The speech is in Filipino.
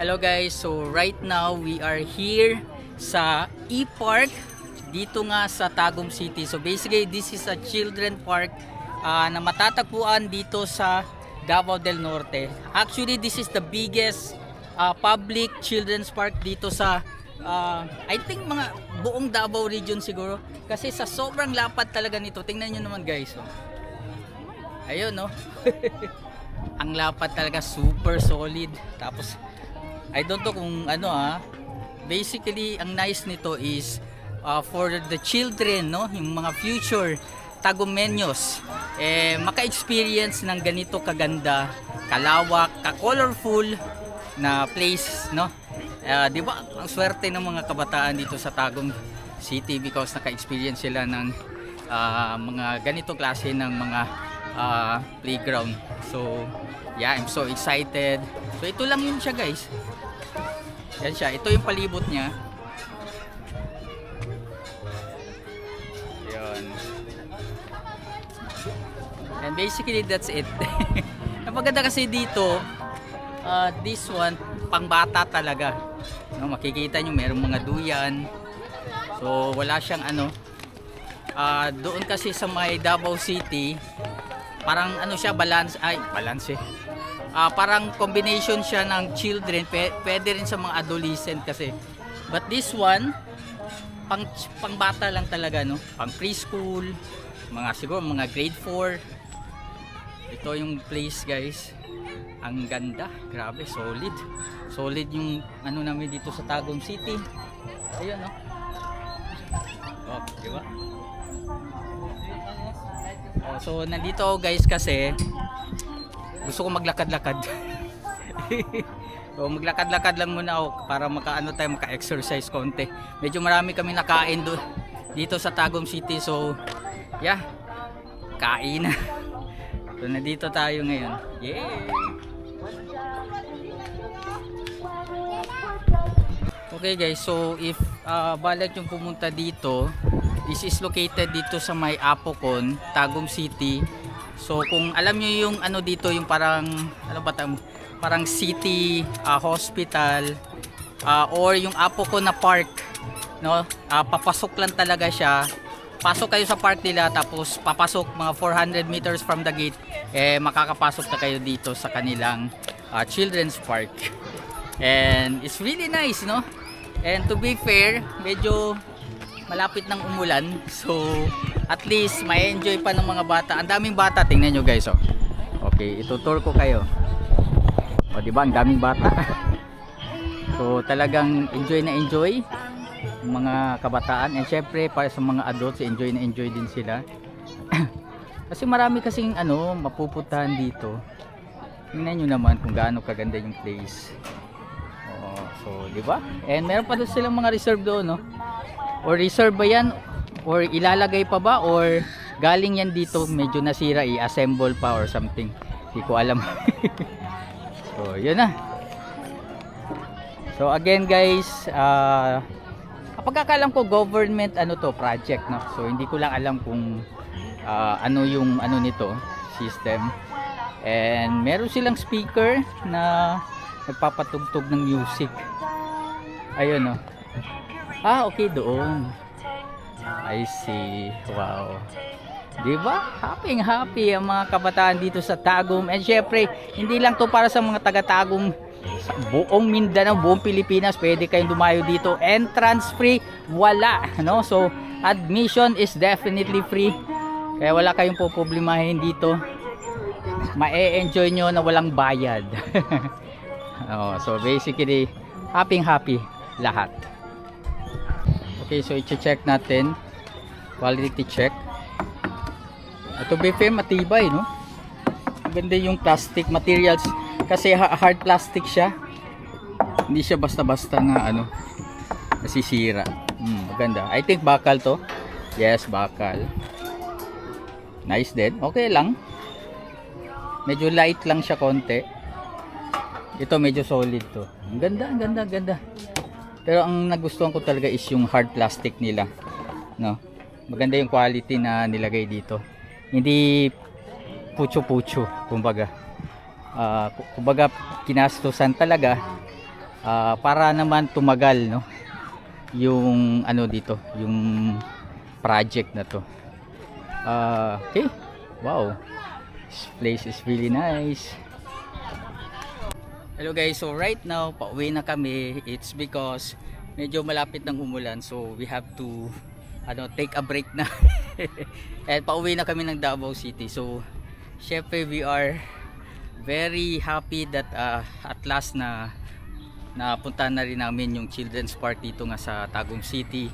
Hello guys, so right now we are here sa E-Park dito nga sa Tagum City. So basically this is a children park ah, na matatagpuan dito sa Davao del Norte. Actually this is the biggest ah, public children's park dito sa ah, I think mga buong Davao region siguro kasi sa sobrang lapad talaga nito. Tingnan nyo naman guys. Oh. Ayun no. ang lapad talaga super solid. Tapos I don't know kung ano ah. Basically, ang nice nito is uh, for the children, no, yung mga future tagumenyos, eh maka-experience ng ganito kaganda, kalawak, ka-colorful na place, no? Ah, 'Di ba? Ang swerte ng mga kabataan dito sa Tagum City because naka-experience sila ng ah, mga ganito klase ng mga ah, playground. So, yeah, I'm so excited. So, ito lang yun siya, guys. Yan siya. Ito yung palibot niya. Yan. And basically, that's it. Ang maganda kasi dito, uh, this one, pangbata talaga. No, makikita nyo, merong mga duyan. So, wala siyang ano. Ah, doon kasi sa may Davao City, parang ano siya, balance, ay, balance eh. Ah, parang combination siya ng children, pe- pwede rin sa mga adolescent kasi. But this one, pang pang bata lang talaga no, pang preschool, mga siguro mga grade 4. Ito yung place, guys. Ang ganda, grabe, solid. Solid yung ano namin dito sa Tagum City. Ayun no. Oh, di ba? Oh, so nandito guys kasi gusto ko maglakad-lakad. so maglakad-lakad lang muna ako para makaano tayo maka-exercise konti. Medyo marami kami nakain do dito sa Tagum City. So yeah, kain. so nandito tayo ngayon. Yeah. Okay guys, so if uh, balak yung pumunta dito, this is located dito sa may Apocon, Tagum City. So kung alam niyo yung ano dito, yung parang ano ba tam, parang city uh, hospital uh, or yung Apocon na park, no? Uh, papasok lang talaga siya. Pasok kayo sa park nila tapos papasok mga 400 meters from the gate eh makakapasok na kayo dito sa kanilang uh, children's park. And it's really nice, no? And to be fair, medyo malapit ng umulan. So, at least may enjoy pa ng mga bata. Ang daming bata, tingnan nyo guys, oh. Okay, itutur ko kayo. O, di ba? Ang daming bata. so, talagang enjoy na enjoy mga kabataan. And syempre, para sa mga adults, enjoy na enjoy din sila. Kasi marami kasing ano, mapupuntahan dito. Tingnan nyo naman kung gaano kaganda yung place. Oh, so, di ba? And meron pa doon silang mga reserve doon, no? Or reserve ba yan? Or ilalagay pa ba? Or galing yan dito, medyo nasira, i-assemble pa or something. Hindi ko alam. so, yun na. So, again guys, ah, kapag kakalam ko government ano to, project, no? So, hindi ko lang alam kung ah, ano yung ano nito, system. And meron silang speaker na nagpapatugtog ng music. Ayun no. Ah, okay doon. I see. Wow. 'Di ba? Happy happy ang mga kabataan dito sa Tagum. And syempre, hindi lang 'to para sa mga taga-Tagum sa buong Mindanao, buong Pilipinas, pwede kayong dumayo dito. Entrance free, wala, no? So, admission is definitely free. Kaya wala kayong poproblemahin dito. Ma-enjoy nyo na walang bayad. oh, so basically, happy happy lahat. Okay, so i-check natin. Quality check. Ito be fair, matibay, no? Maganda yung plastic materials kasi ha- hard plastic siya. Hindi siya basta-basta na ano nasisira. Hmm, maganda. I think bakal to. Yes, bakal. Nice din. Okay lang. Medyo light lang siya konti. Ito medyo solid to. Ang ganda, ang ganda, ang ganda. Pero ang nagustuhan ko talaga is yung hard plastic nila. No? Maganda yung quality na nilagay dito. Hindi pucho-pucho, kumbaga. Ku- kumbaga kinastusan talaga ah, para naman tumagal no yung ano dito yung project na to Ah, okay wow this place is really nice hello guys. So right now pauwi na kami. It's because medyo malapit ng umulan. So we have to ano take a break na. And pauwi na kami ng Davao City. So syempre we are very happy that uh, at last na napunta na rin namin yung children's park dito nga sa Tagum City